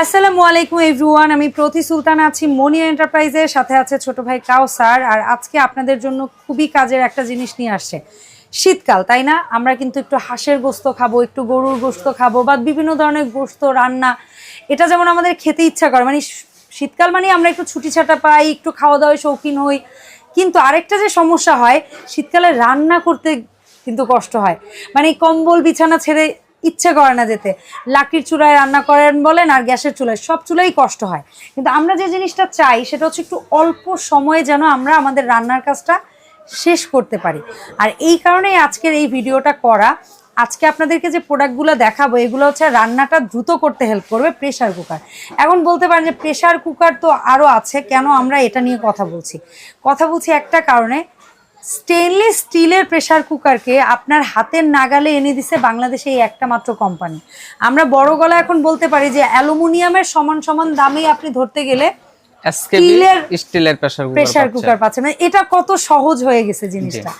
আসসালামু আলাইকুম, এভরিওয়ান। আমি প্রতি সুলতান আছি মনি এন্টারপ্রাইজের। সাথে আছে ছোট ভাই কাউসার। আর আজকে আপনাদের জন্য খুবই কাজের একটা জিনিস নিয়ে আসছে। শীতকাল, তাই না? আমরা কিন্তু একটু হাঁসের গোস্ত খাব, একটু গরুর গোস্ত খাব, বা বিভিন্ন ধরনের গোস্ত, রান্না। এটা যেমন আমাদের খেতে ইচ্ছা করে মানে শীতকাল মানে আমরা একটু ছুটি ছাটা পাই, একটু খাওয়া দাওয়ায় শৌখিন হই। কিন্তু আরেকটা যে সমস্যা হয়, শীতকালে রান্না করতে কিন্তু কষ্ট হয়। মানে কম্বল, বিছানা ছেড়ে ইচ্ছে করে না যেতে। লাকড়ির চুলায় রান্না করেন বলেন আর গ্যাসের চুলায়, সব চুলাই কষ্ট হয়। কিন্তু আমরা যে জিনিসটা চাই, সেটা হচ্ছে একটু অল্প সময়ে যেন আমরা আমাদের রান্নার কাজটা শেষ করতে পারি। আর এই কারণেই আজকের এই ভিডিওটা করা। আজকে আপনাদেরকে যে প্রোডাক্টগুলো দেখাবো, এগুলো হচ্ছে রান্নাটা দ্রুত করতে হেল্প করবে প্রেশার কুকার। এখন বলতে পারেন যে প্রেশার কুকার তো আরও আছে, কেন আমরা এটা নিয়ে কথা বলছি? কথা বলছি একটা কারণে স্টেনলেস স্টিলের প্রেসার কুকারকে আপনার হাতের নাগালে এনে দিছে বাংলাদেশে এই একটা মাত্র কোম্পানি আমরা বড় গলা এখন বলতে পারি যে অ্যালুমিনিয়ামের সমান সমান দামেই আপনি ধরতে গেলে স্টিলের স্টিলের প্রেসার কুকার প্রেসার কুকার পাচ্ছে মানে এটা কত সহজ হয়ে গেছে জিনিসটা।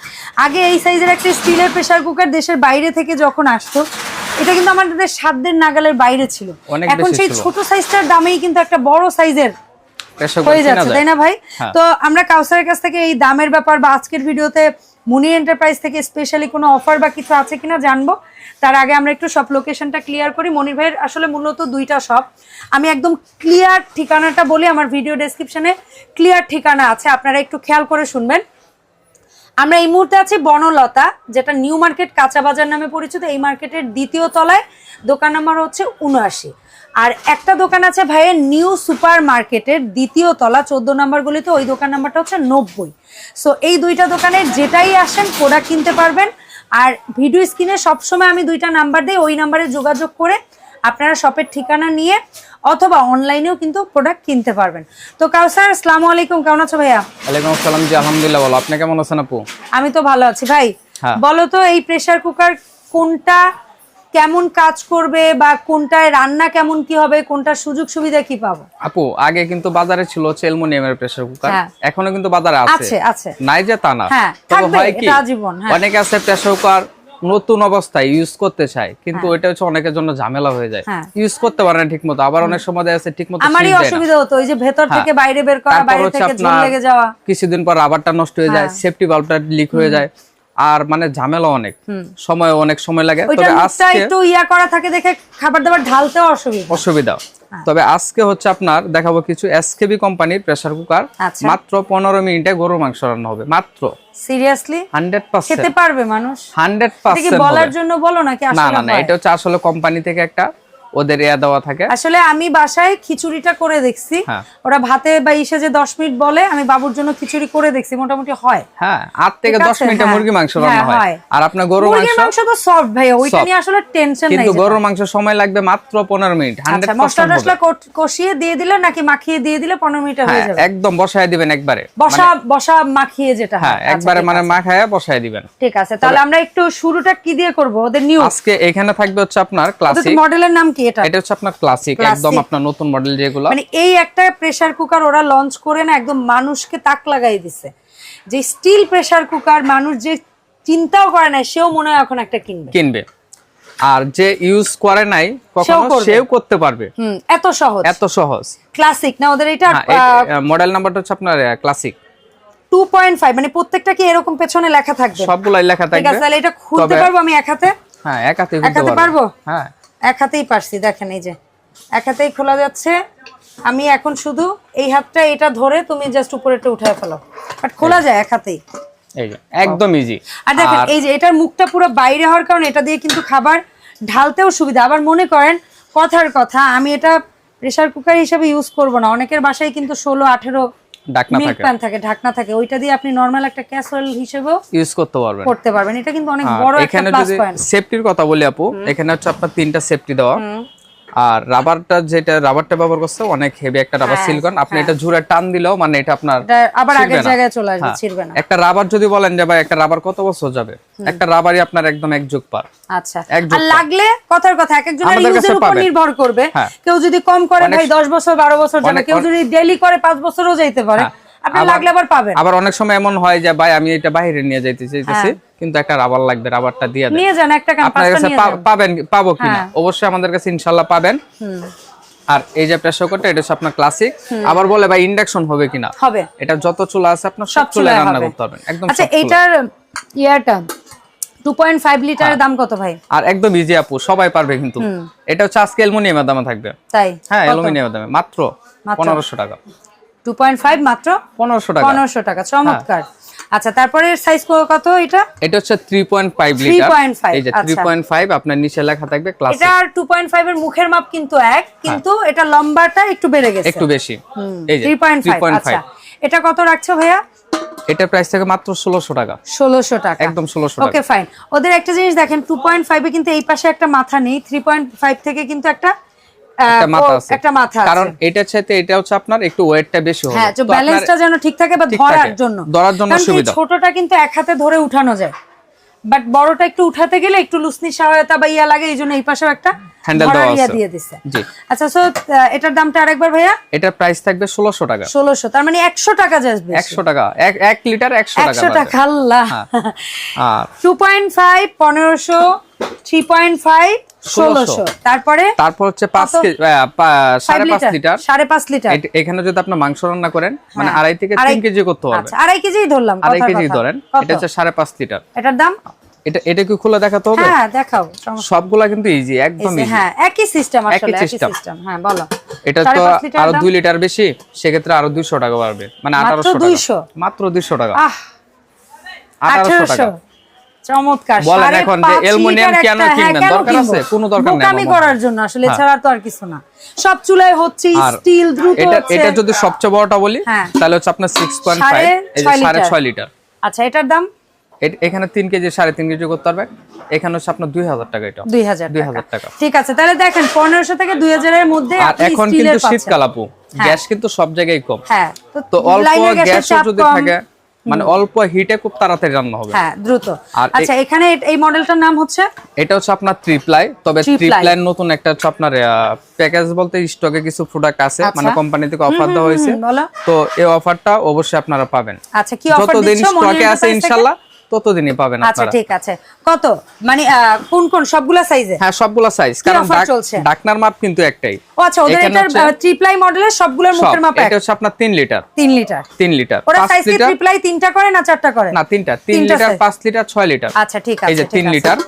আগে এই সাইজের একটা স্টিলের প্রেসার কুকার দেশের বাইরে থেকে যখন আসতো এটা কিন্তু আমাদের সাধ্যের নাগালের বাইরে ছিল। এখন সেই ছোট সাইজটার দামেই কিন্তু একটা বড় সাইজের হয়ে যাচ্ছে তাই না ভাই। তো আমরা কাউসারের কাছ থেকে এই দামের ব্যাপার বা আজকের ভিডিওতে মুনি এন্টারপ্রাইজ থেকে স্পেশালি কোনো অফার বা কিছু আছে কিনা জানব। তার আগে আমরা একটু সব লোকেশনটা ক্লিয়ার করি। মনির ভাইয়ের আসলে মূলত দুইটা শপ আমি একদম ক্লিয়ার ঠিকানাটা বলি আমার ভিডিও ডেসক্রিপশনে ক্লিয়ার ঠিকানা আছে আপনারা একটু খেয়াল করে শুনবেন। আমরা এই মুহূর্তে আছি বনলতা যেটা নিউ মার্কেট কাঁচা বাজার নামে পরিচিত। এই মার্কেটের দ্বিতীয় তলায়। দোকান নাম্বার হচ্ছে উনআশি আর একটা দোকান আছে ভাইয়ের নিউ সুপার মার্কেটের দ্বিতীয় তলা চোদ্দ নাম্বার গলিতে ওই দোকান নাম্বারটা হচ্ছে নব্বই। সো এই দুইটা দোকানে যেটাই আসেন প্রোডাক্ট কিনতে পারবেন। আর ভিডিও স্ক্রিনে সবসময় আমি দুইটা নাম্বার দিই ওই নাম্বারে যোগাযোগ করে আপনারা শপের ঠিকানা নিয়ে অথবা অনলাইনেও কিন্তু প্রোডাক্ট কিনতে পারবেন। তো কাউসার আসসালামু আলাইকুম কেমন আছো ভাইয়া? ওয়ালাইকুম আসসালাম জি আলহামদুলিল্লাহ বলো আপনি কেমন আছেন আপু? আমি তো ভালো আছি। ভাই হ্যাঁ। বলো তো এই প্রেসার কুকার কোনটা কেমন কাজ করবে বা কোনটায় রান্না কেমন কি হবে কোনটা সুযোগ সুবিধা কি পাবো আপু আগে কিন্তু বাজারে ছিল হচ্ছে অ্যালুমিনিয়ামের প্রেসার কুকার হ্যাঁ। এখনও কিন্তু বাজারে আছে আছে আছে নাই যে তা না হ্যাঁ, তবে হয় কি হ্যাঁ। অনেকে আছে প্রেসার কুকার নতুন অবস্থায় ইউজ করতে চায় কিন্তু ওটা হচ্ছে অনেকের জন্য ঝামেলা হয়ে যায়। ইউজ করতে পারে না ঠিকমতো আবার অনেক সময় দেখা যাচ্ছে ঠিক মতো আমারই অসুবিধা হতো ওই যে ভেতর থেকে বাইরে বের করা। বাইরে থেকে ঝুল লেগে যাওয়া কিছুদিন পর রাবারটা নষ্ট হয়ে যায়। সেফটি ভালভটা লিক হয়ে যায় আর মানে ঝামেলা অনেক। সময় অনেক সময় লাগে। তবে আজকে একটু ইয়া করা থাকে দেখে খাবার দাবার ঢালতেও অসুবিধা। অসুবিধা। হ্যাঁ। তবে আজকে হচ্ছে আপনার দেখাবো কিছু এসকেবি কোম্পানির প্রেসার কুকার। মাত্র পনেরো মিনিটে গরুর মাংস রান্না হবে। মাত্র। সিরিয়াসলি হান্ড্রেড খেতে পারবে মানুষ? হান্ড্রেড এটা কি পার্সেন্ট বলার জন্য বলো নাকি আসলে না না এটা হচ্ছে আসলে কোম্পানি থেকে একটা ওদের ইয়া দেওয়া থাকে। আসলে আমি বাসায় খিচুড়িটা করে দেখছি। হ্যাঁ। ওরা ভাতে বা ইসে যে দশ মিনিট বলে আমি বাবুর জন্য খিচুড়ি করে দেখছি মোটামুটি হয়। হ্যাঁ আট থেকে ঠিক দশ আছে, মিনিটে হ্যাঁ। মুরগি মাংস রান্না হয় হয়। আর আপনার গরুর মাংস? মাংস তো সফট ভাই ওইটা নিয়ে আসলে টেনশন নাই কিন্তু গরুর মাংস সময় লাগবে মাত্র পনেরো মিনিট হান্ড্রেড আচ্ছা মশলা কট- কষিয়ে দিয়ে দিলে নাকি মাখিয়ে দিয়ে দিলে পনেরো মিনিটে হয়ে যাবে? একদম বসায় দিবেন একবারে। বসা বসা মাখিয়ে যেটা হয়। আচ্ছা, একবারে মানে। মাখায় বসায় দিবেন। ঠিক আছে তাহলে আমরা একটু শুরুটা কি দিয়ে করব? ওদের নিউ আজকে এখানে থাকবে হচ্ছে আপনার ক্লাসিক মডেলের নাম কি? এটা এটা হচ্ছে আপনার ক্লাসিক একদম আপনার নতুন মডেল যেগুলো। মানে এই একটা প্রেসার কুকার ওরা লঞ্চ করে না একদম মানুষকে তাক লাগাই দিছে। যে স্টিল প্রেসার কুকার মানুষ যে চিন্তাও করে না সেও মনে হয় এখন একটা কিনবে। কিনবে। আর যে ইউজ করে নাই কখনো সেও করতে পারবে। হুম এত সহজ। এত সহজ। ক্লাসিক না ওদের এটা হ্যাঁ মডেল নাম্বারটা হচ্ছে আপনার ক্লাসিক টু পয়েন্ট ফাইভ মানে প্রত্যেকটা কি এরকম পেছনে লেখা থাকবে? সবগুলাই লেখা ঠিক আছে তাহলে এটা খুলতে পারব আমি এক হাতে? হ্যাঁ এক হাতে খুলতে পারব? হ্যাঁ। এক হাতেই পারছি দেখেন এই যে। এক হাতেই খোলা যাচ্ছে। আমি এখন শুধু এই হাতটা এটা ধরে তুমি জাস্ট উপরেটা উঠায় ফেলো। বাট খোলা যায় এক হাতেই। একদম ইজি আর দেখেন এই যে এটার মুখটা পুরো বাইরে হওয়ার কারণে এটা দিয়ে কিন্তু খাবার ঢালতেও সুবিধা। আবার মনে করেন কথার কথা আমি এটা প্রেসার কুকার হিসেবে ইউজ করব না। অনেকের বাসায় কিন্তু ষোলো আঠেরো ডাকনা থাকে। প্যান থাকে ঢাকনা থাকে। ওইটা দিয়ে আপনি নরমাল একটা হিসেবে ইউজ করতে পারবেন। করতে পারবেন। এটা কিন্তু অনেক বড় একটা এখানে প্লাস পয়েন্ট সেফটির কথা বলি আপু এখানে হচ্ছে আপনার তিনটা সেফটি দেওয়া। আর রাবারটা যেটা রাবারটা ব্যবহার করছে অনেক হেভি একটা রাবার হ্যাঁ, সিলিকন আপনি এটা জুড়ে টান দিলেও মানে এটা আপনার আবার আগের জায়গায় চলে আসবে হ্যাঁ, ছিড়বে না। একটা রাবার যদি বলেন যে ভাই একটা রাবার কত বছর যাবে? একটা রাবারই আপনার একদম এক যুগ পার। আচ্ছা। আর লাগলে কথার কথা এক একজনের ইউজের উপর নির্ভর করবে। হ্যাঁ। কেউ যদি কম করে ভাই দশ বছর বারো বছর যাবে কেউ যদি ডেইলি করে পাঁচ বছরও যাইতে পারে। হ্যাঁ। আপনি লাগলে আবার পাবেন। আবার অনেক সময় এমন হয় যে ভাই আমি এটা বাইরে নিয়ে যাইতে চাইতেছি। কিন্তু একটা রাবার লাগবে রাবারটা দিয়ে দেন। নিয়ে যান একটা আপনার কাছে পাবেন পাবো কিনা? হ্যাঁ। অবশ্যই আমাদের কাছে ইনশাল্লাহ পাবেন। আর এই যে প্রেসার কুকারটা এটা হচ্ছে আপনার ক্লাসিক আবার বলে ভাই ইন্ডাকশন হবে কিনা? হবে। এটা যত চুলা আছে আপনার সব চুলায় রান্না করতে পারবেন। একদম আচ্ছা। এইটার ইয়ারটা টু পয়েন্ট ফাইভ লিটারের হ্যাঁ। দাম কত ভাই? আর একদম ইজি আপু সবাই পারবে কিন্তু। এটা হচ্ছে আজকে অ্যালুমিনিয়ামের দামে থাকবে। তাই? হ্যাঁ অ্যালুমিনিয়ামের দামে। মাত্র মাত্র? পনেরোশো টাকা। টু পয়েন্ট ফাইভ মাত্র? পনেরোশো টাকা। পনেরোশো টাকা চমৎকার। আচ্ছা তারপরে সাইজ কত এটা? এটা হচ্ছে থ্রি পয়েন্ট ফাইভ লিটার 3.5 এই যে থ্রি আচ্ছা। পয়েন্ট ফাইভ আপনার নিচে লেখা থাকবে ক্লাস এটা আর টু পয়েন্ট ফাইভ এর মুখের মাপ কিন্তু এক কিন্তু এটা লম্বাটা একটু বেড়ে গেছে। হ্যাঁ। একটু বেশি। এই যে three point three five point আচ্ছা। এটা কত রাখছো ভাইয়া? এটা প্রাইস থেকে মাত্র ষোলোশো টাকা। ষোলোশো টাকা। একদম 1600 টাকা। ওকে ফাইন ওদের একটা জিনিস দেখেন টু পয়েন্ট ফাইভে কিন্তু এই পাশে একটা মাথা নেই থ্রি পয়েন্ট ফাইভ থেকে কিন্তু একটা একটা মাথা আছে। একটা মাথা কারণ এটা চাইতে এটা হচ্ছে আপনার একটু ওয়েটটা বেশি হবে। হ্যাঁ তো তো ব্যালেন্সটা যেন ঠিক থাকে বা ধরার জন্য। ধরার জন্য সুবিধা। ছোটটা কিন্তু এক হাতে ধরে উঠানো যায়। বাট বড়টা একটু উঠাতে গেলে একটু লুসনি সহায়তা বা ইয়া লাগে এই জন্য এই পাশেও একটা হ্যান্ডেল দেওয়া আছে। দিয়ে দিছে। জি। আচ্ছা সো এটার দামটা আরেকবার ভাইয়া? এটার প্রাইস থাকবে ষোলোশো টাকা। ষোলোশো তার মানে একশো টাকা যাবে একশো টাকা এক এক লিটার একশো টাকা একশো বাজে। টাকা আল্লাহ। আর টু পয়েন্ট ফাইভ পনেরোশো থ্রি পয়েন্ট ফাইভ ষোলোশো। 1600 তারপরে? তারপর হচ্ছে পাঁচ কত? কেজি আহ, পা- ফাইভ সাড়ে পাঁচ লিটার সাড়ে পাঁচ লিটার এখানে যদি আপনার মাংস রান্না করেন মানে হ্যাঁ। আড়াই থেকে আড়াই- কেজি করতে পারবে আচ্ছা আড়াই কেজি ধরলাম আড়াই কেজি ধরেন এটা হচ্ছে সাড়ে পাঁচ লিটার এটার দাম? এটা এটা কি খুলে দেখাতে হবে হ্যাঁ দেখাও সবগুলা কিন্তু ইজি একদম ইজি হ্যাঁ একই সিস্টেম আসলে একই সিস্টেম হ্যাঁ বলো এটা তো পাঁচ লিটারের আরও দাম? দুই লিটার বেশি সেক্ষেত্রে আরও দুইশো টাকা বাড়বে মানে মাত্র আঠারোশো 200 টাকা মাত্র দুইশো টাকা আহ আঠারোশো টাকা চমৎকার বলেন এখন যে অ্যালুমিনিয়াম কেন হ্যাঁ, কিনবেন? দরকার আছে? কোনো দরকার নেই মনে করার জন্য আসলে হ্যাঁ। এছাড়া তো আর কিছু না সব চুলায় হচ্ছে স্টিল দ্রুত এটা। এটা যদি সবচেয়ে বড়টা বলি হ্যাঁ। তাহলে হচ্ছে আপনার সিক্স পয়েন্ট সাড়ে ফাইভ এই যে ছয় সাড়ে লিটার। আচ্ছা এটার দাম এখানে তিন কেজি সাড়ে তিন কেজি করতে পারবেন। এখানে হচ্ছে আপনার দুই হাজার টাকা এটা। দুই হাজার দুই হাজার টাকা। ঠিক আছে তাহলে দেখেন পনেরোশো থেকে দুই হাজারের মধ্যে এখন কিন্তু শীতকাল আপু। গ্যাস কিন্তু সব জায়গায় কম। হ্যাঁ তো অল্প চাপ যদি থাকে মানে অল্প হিটে খুব তাড়াতাড়ি রান্না হবে। হ্যাঁ দ্রুত। আচ্ছা এখানে এই মডেলটার নাম হচ্ছে? এটা হচ্ছে আপনার ট্রিপ্লাই তবে। ট্রিপ্লাই নতুন একটা হচ্ছে আপনার প্যাকেজ বলতে স্টকে কিছু প্রোডাক্ট আছে আচ্ছা। মানে কোম্পানি থেকে অফার দেওয়া হয়েছে। তো এই অফারটা অবশ্যই আপনারা পাবেন। আচ্ছা কি অফার যতদিন স্টকে আছে ইনশাআল্লাহ পাবেন আচ্ছা ঠিক আছে। কত? মানে কোন কোন? সবগুলা সাইজে হ্যাঁ সবগুলা সাইজ কারণ? ডাকনার মাপ কিন্তু একটাই। ও আচ্ছা ওদের এখানে এটার ট্রিপ্লাই মডেলের সবগুলোর মুখের মাপ এক। এটা হচ্ছে আপনার তিন লিটার তিন লিটার তিন লিটার ওরা সাইজ কি ট্রিপ্লাই তিনটা করে না চারটা করে? না তিনটা। তিন লিটার size। পাঁচ লিটার ছয় লিটার আচ্ছা ঠিক আছে এই যে ঠিক তিন লিটার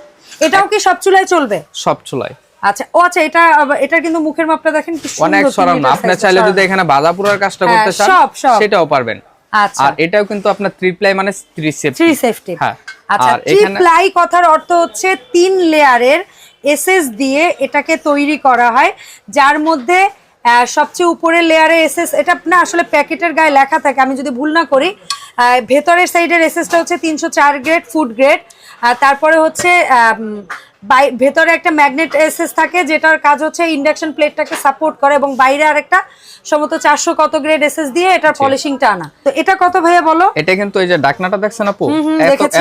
এটাও কি সব চুলায় চলবে? সব চুলাই আচ্ছা ও আচ্ছা এটা এটার কিন্তু মুখের মাপটা দেখেন অনেক লিটার আপনি চাইলে। যদি এখানে বাজা পুরার কাজটা হ্যাঁ, করতে চান। সেটাও পারবেন। আর এটাও কিন্তু আপনার ট্রিপ্লাই মানে থ্রি সেফটি থ্রি সেফটি হ্যাঁ। আচ্ছা এখানে ট্রিপ্লাই কথার অর্থ হচ্ছে তিন লেয়ারের এসএস দিয়ে এটাকে তৈরি করা হয় যার মধ্যে সবচেয়ে উপরের লেয়ারে এসএস এটা না আসলে প্যাকেটের গায়ে লেখা থাকে আমি যদি ভুল না করি ভেতরের সাইডের এসএসটা হচ্ছে তিনশো চার গ্রেড ফুড গ্রেড তারপরে হচ্ছে ভেতরে একটা ম্যাগনেট এসএস থাকে যেটার কাজ হচ্ছে ইন্ডাকশন প্লেটটাকে সাপোর্ট করে এবং বাইরে আরেকটা সম্ভবত চারশো কত গ্রেড এসএস দিয়ে এটার পলিশিংটা আনা। তো এটা কত ভাইয়া বলো? এটা কিন্তু এই যে ডাকনাটা দেখছেন আপু?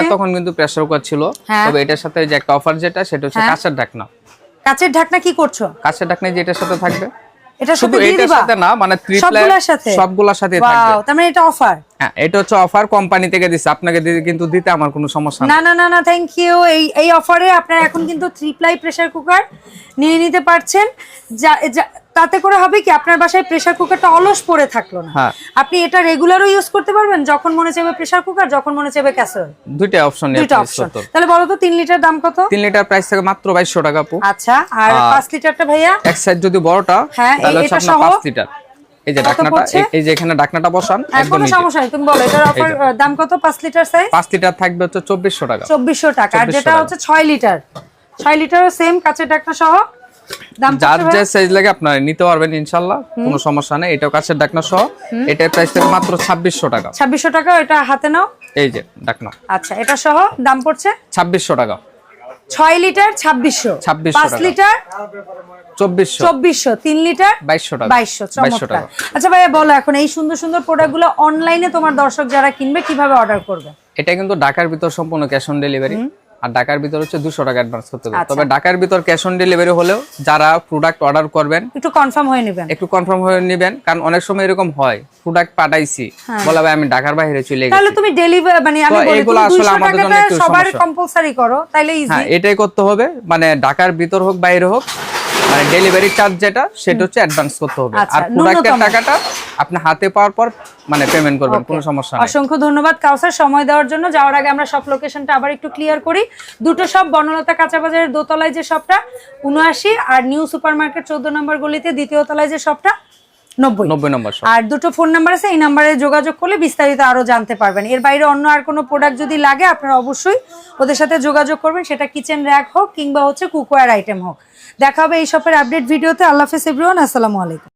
এতক্ষণ কিন্তু প্রেসার কুকার ছিল। হ্যাঁ। তবে এটার সাথে যে একটা অফার যেটা সেটা হচ্ছে হ্যাঁ। কাঁচের ঢাকনা কাঁচের ঢাকনা কি করছ? কাঁচের ঢাকনা যে এটার সাথে থাকবে। এটা শুধু এটার সাথে না মানে ট্রিপ্লাই সাথে? সবগুলোর সাথে থাকবে। ওয়াও তার মানে এটা অফার হ্যাঁ এটা হচ্ছে অফার কোম্পানি থেকে দিচ্ছে আপনাকে দিতে কিন্তু দিতে আমার কোনো সমস্যা না না না না থ্যাংক ইউ এই এই অফারে আপনারা এখন কিন্তু থ্রি প্লাই প্রেসার কুকার নিয়ে নিতে পারছেন। যা- তাতে করে হবে কি আপনার বাসায় প্রেসার কুকারটা অলস পড়ে থাকল না। হ্যাঁ। আপনি এটা রেগুলারও ইউজ করতে পারবেন যখন মনে চাইবে প্রেসার কুকার যখন মনে চাইবে ক্যাসারোল দুইটা অপশন দুইটা অপশন তাহলে বলো তো তিন লিটার দাম কত? তিন লিটার প্রাইস থেকে মাত্র বাইশশো টাকা আপু। আচ্ছা আর আর- পাঁচ লিটারটা ভাইয়া? এক সাইড যদি বড়টা হ্যাঁ, তাহলে সহ? পাঁচ লিটার এই যে ডাকনাটা এই- যে এখানে ডাকনাটা বসান হ্যাঁ, একদম সমস্যা নেই তুমি বলো এটার অফার দাম কত পাঁচ লিটার সাইজ পাঁচ লিটার থাকবে হচ্ছে চব্বিশশো টাকা। চব্বিশশো টাকা আর যেটা হচ্ছে ছয় লিটার ছয় লিটারও সেম কাঁচের ডাকনা সহ। যার যে সাইজ লাগে আপনারা নিতে পারবেন ইনশাল্লাহ কোনো সমস্যা নেই। এটাও কাছের ডাকনা সহ। এটার প্রাইস থেকে মাত্র ছাব্বিশশো টাকা। ছাব্বিশশো টাকা এটা হাতে নাও। এই যে ডাকনা। আচ্ছা এটা সহ দাম পড়ছে? ছাব্বিশশো টাকা। ছয় লিটার ছাব্বিশশো। 2600 পাঁচ লিটার? চব্বিশশো। চব্বিশশো। তিন লিটার? বাইশশো টাকা। বাইশশো বাইশশো টাকা। আচ্ছা ভাইয়া বলো এখন এই সুন্দর সুন্দর প্রোডাক্টগুলো অনলাইনে তোমার দর্শক যারা কিনবে কীভাবে অর্ডার করবে? এটা কিন্তু ঢাকার ভিতর সম্পূর্ণ ক্যাশ অন ডেলিভারি আর ঢাকার ভিতর হচ্ছে দুশো টাকা অ্যাডভান্স করতে হবে। আচ্ছা। তবে ঢাকার ভিতর ক্যাশ অন ডেলিভারি হলেও যারা প্রোডাক্ট অর্ডার করবেন একটু কনফার্ম হয়ে নেবেন। একটু কনফার্ম হয়ে নেবেন কারণ অনেক সময় এরকম হয় প্রোডাক্ট পাঠাইছি বলা ভাই আমি ঢাকার বাইরে চলে হ্যাঁ। তাহলে তুমি ডেলিভারি মানে আমি বলি এগুলো আসলে 200 আমাদের জন্য একটু সবার। কম্পালসারি করো তাইলে ইজি হ্যাঁ এটাই করতে হবে। মানে ঢাকার ভিতর হোক বাইরে হোক মানে ডেলিভারি চার্জ যেটা সেটা হচ্ছে অ্যাডভান্স করতে হবে। আচ্ছা, আর প্রোডাক্টের টাকাটা আপনি হাতে পাওয়ার পর মানে পেমেন্ট করবেন কোনো সমস্যা নেই। অসংখ্য ধন্যবাদ কাউসার সময় দেওয়ার জন্য। যাওয়ার আগে আমরা সব লোকেশনটা আবার একটু ক্লিয়ার করি। দুটো সব বনলতা কাঁচা বাজারের দোতলায় যে শপটা উনআশি আর নিউ সুপার মার্কেট চোদ্দ নম্বর গলিতে দ্বিতীয় তলায় যে শপটা নব্বই। নব্বই নম্বর আর দুটো ফোন নাম্বার আছে এই নাম্বারে যোগাযোগ করলে বিস্তারিত আরও জানতে পারবেন। এর বাইরে অন্য আর কোনো প্রোডাক্ট যদি লাগে আপনারা অবশ্যই ওদের সাথে যোগাযোগ করবেন। সেটা কিচেন র্যাক হোক কিংবা হচ্ছে কুকওয়্যার আইটেম হোক। দেখা হবে এই শপের আপডেট ভিডিওতে। আল্লাহ হাফেজ এভরিওয়ান আসসালামু আলাইকুম।